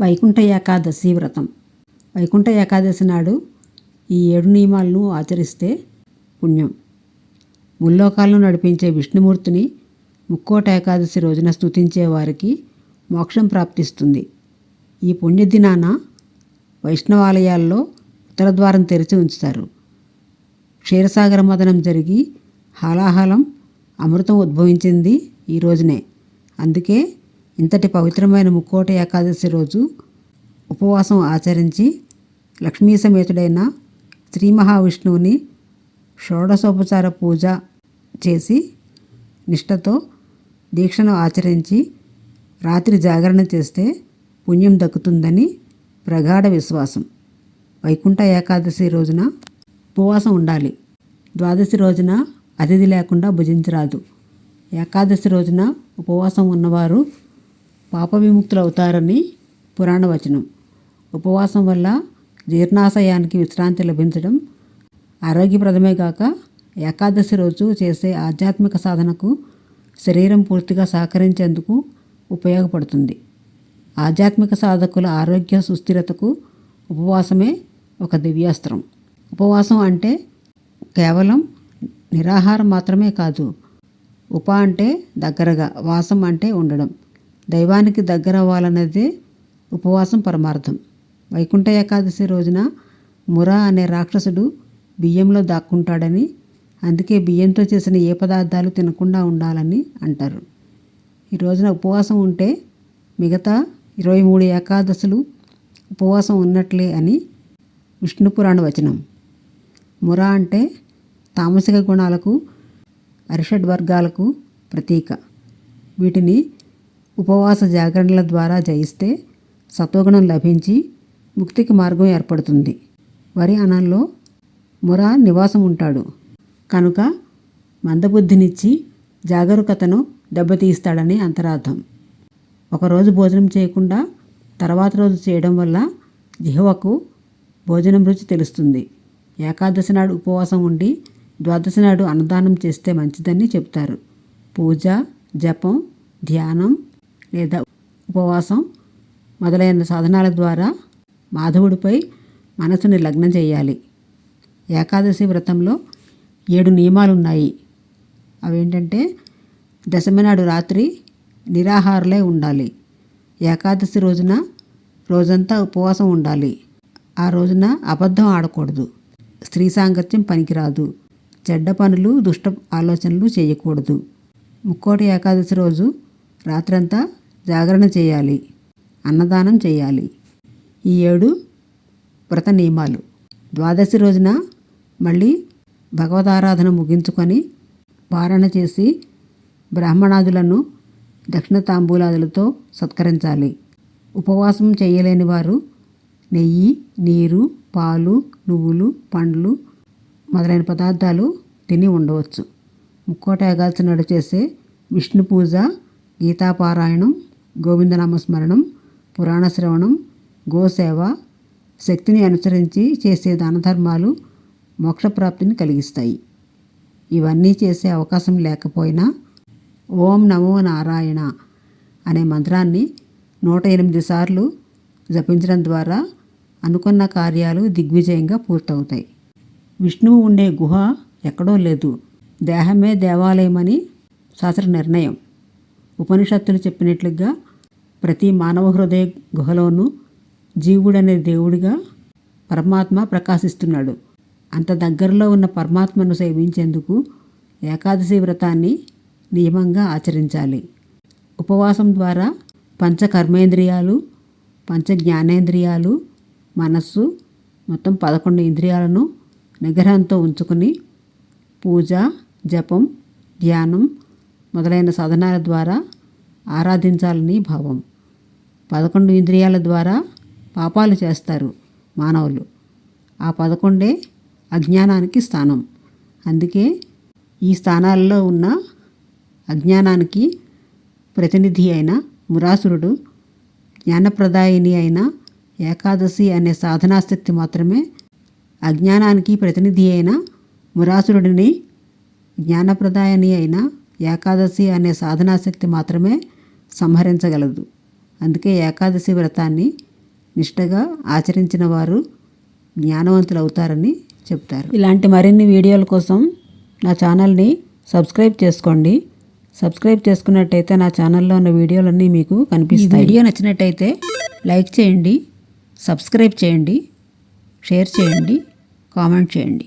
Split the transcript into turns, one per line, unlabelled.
వైకుంఠ ఏకాదశి వ్రతం. వైకుంఠ ఏకాదశి నాడు ఈ ఏడు నియమాలను ఆచరిస్తే పుణ్యం. ముల్లోకాలను నడిపించే విష్ణుమూర్తిని ముక్కోట ఏకాదశి రోజున స్తుతించే వారికి మోక్షం ప్రాప్తిస్తుంది. ఈ పుణ్యదినాన వైష్ణవాలయాల్లో ఉత్తరద్వారం తెరిచి ఉంచుతారు. క్షీరసాగర మదనం జరిగి హాలాహలం అమృతం ఉద్భవించింది ఈ రోజునే. అందుకే ఇంతటి పవిత్రమైన ముక్కోట ఏకాదశి రోజు ఉపవాసం ఆచరించి లక్ష్మీ సమేతుడైన శ్రీ మహావిష్ణువుని షోడశోపచార పూజ చేసి నిష్టతో దీక్షను ఆచరించి రాత్రి జాగరణ చేస్తే పుణ్యం దక్కుతుందని ప్రగాఢ విశ్వాసం. వైకుంఠ ఏకాదశి రోజున ఉపవాసం ఉండాలి. ద్వాదశి రోజున అతిథి లేకుండా భుజించరాదు. ఏకాదశి రోజున ఉపవాసం ఉన్నవారు పాప విముక్తులు అవుతారని పురాణ వచనం ఉపవాసం వల్ల జీర్ణాశయానికి విశ్రాంతి లభించడం ఆరోగ్యప్రదమే కాక ఏకాదశి రోజు చేసే ఆధ్యాత్మిక సాధనకు శరీరం పూర్తిగా సహకరించేందుకు ఉపయోగపడుతుంది. ఆధ్యాత్మిక సాధకుల ఆరోగ్య సుస్థిరతకు ఉపవాసమే ఒక దివ్యాస్త్రం. ఉపవాసం అంటే కేవలం నిరాహారం మాత్రమే కాదు ఉప అంటే దగ్గరగా వాసం అంటే ఉండడం. దైవానికి దగ్గర అవ్వాలన్నదే ఉపవాసం పరమార్థం. వైకుంఠ ఏకాదశి రోజున మురా అనే రాక్షసుడు బియ్యంలో దాక్కుంటాడని అందుకే బియ్యంతో చేసిన ఏ పదార్థాలు తినకుండా ఉండాలని అంటారు. ఈ రోజున ఉపవాసం ఉంటే మిగతా ఇరవై మూడు ఏకాదశులు ఉపవాసం ఉన్నట్లే అని విష్ణు పురాణ వచనం. మురా అంటే తామసిక గుణాలకు అరిషడ్ వర్గాలకు ప్రతీక. వీటిని ఉపవాస జాగరణల ద్వారా జయిస్తే సత్వగుణం లభించి ముక్తికి మార్గం ఏర్పడుతుంది. వరి అనంలో మురా నివాసం ఉంటాడు కనుక మందబుద్ధినిచ్చి జాగరూకతను దెబ్బతీస్తాడని అంతరార్థం. ఒకరోజు భోజనం చేయకుండా తర్వాత రోజు చేయడం వల్ల జిహ్వకు భోజనం రుచి తెలుస్తుంది. ఏకాదశి నాడు ఉపవాసం ఉండి ద్వాదశి నాడు అన్నదానం చేస్తే మంచిదని చెప్తారు. పూజ జపం ధ్యానం లేదా ఉపవాసం మొదలైన సాధనాల ద్వారా మాధవుడిపై మనసుని లగ్నం చేయాలి. ఏకాదశి వ్రతంలో ఏడు నియమాలు ఉన్నాయి అవేంటంటే దశమి నాడు రాత్రి నిరాహారులై ఉండాలి. ఏకాదశి రోజున రోజంతా ఉపవాసం ఉండాలి. ఆ రోజున అబద్ధం ఆడకూడదు. స్త్రీ సాంగత్యం పనికిరాదు. చెడ్డ పనులు దుష్ట ఆలోచనలు చేయకూడదు. ముక్కోటి ఏకాదశి రోజు రాత్రంతా జాగరణ చేయాలి అన్నదానం చేయాలి. ఈ ఏడు వ్రత నియమాలు. ద్వాదశి రోజున మళ్ళీ భగవతారాధన ముగించుకొని పారణ చేసి బ్రాహ్మణాదులను దక్షిణ తాంబూలాదులతో సత్కరించాలి. ఉపవాసం చేయలేని వారు నెయ్యి నీరు పాలు నువ్వులు పండ్లు మొదలైన పదార్థాలు తిని ఉండవచ్చు. ముక్కోట ఏగాల్సి నడిచేసే చేసే విష్ణు పూజ గీతాపారాయణం గోవిందనామస్మరణం పురాణ శ్రవణం గోసేవ శక్తిని అనుసరించి చేసే దానధర్మాలు మోక్షప్రాప్తిని కలిగిస్తాయి. ఇవన్నీ చేసే అవకాశం లేకపోయినా ఓం నమో నారాయణ అనే మంత్రాన్ని నూట ఎనిమిది సార్లు జపించడం ద్వారా అనుకున్న కార్యాలు దిగ్విజయంగా పూర్తవుతాయి. విష్ణువు ఉండే గుహ ఎక్కడో లేదు. దేహమే దేవాలయమని శాస్త్ర నిర్ణయం ఉపనిషత్తులు చెప్పినట్లుగా ప్రతి మానవ హృదయ గుహలోనూ జీవుడనే దేవుడిగా పరమాత్మ ప్రకాశిస్తున్నాడు. అంత దగ్గరలో ఉన్న పరమాత్మను సేవించేందుకు ఏకాదశి వ్రతాన్ని నియమంగా ఆచరించాలి. ఉపవాసం ద్వారా పంచ కర్మేంద్రియాలు పంచ జ్ఞానేంద్రియాలు మనస్సు మొత్తం పదకొండు ఇంద్రియాలను నిగ్రహంతో ఉంచుకుని పూజ జపం ధ్యానం మొదలైన సాధనాల ద్వారా ఆరాధించాలని భావం. పదకొండు ఇంద్రియాల ద్వారా పాపాలు చేస్తారు మానవులు. ఆ పదకొండే అజ్ఞానానికి స్థానం. అందుకే ఈ స్థానాల్లో ఉన్న అజ్ఞానానికి ప్రతినిధి అయిన మురాసురుడు జ్ఞానప్రదాయిని అయిన ఏకాదశి అనే సాధనాశక్తి మాత్రమే అజ్ఞానానికి ప్రతినిధి అయిన మురాసురుడిని జ్ఞానప్రదాయని అయిన ఏకాదశి అనే సాధనాశక్తి మాత్రమే సంహరించగలదు. అందుకే ఏకాదశి వ్రతాన్ని నిష్టగా ఆచరించిన వారు జ్ఞానవంతులు అవుతారని చెప్తారు ఇలాంటి మరిన్ని వీడియోల కోసం నా ఛానల్ని సబ్స్క్రైబ్ చేసుకోండి. సబ్స్క్రైబ్ చేసుకున్నట్టయితే నా ఛానల్లో ఉన్న వీడియోలన్నీ మీకు కనిపిస్తాయి. వీడియో నచ్చినట్టయితే లైక్ చేయండి సబ్స్క్రైబ్ చేయండి షేర్ చేయండి కామెంట్ చేయండి.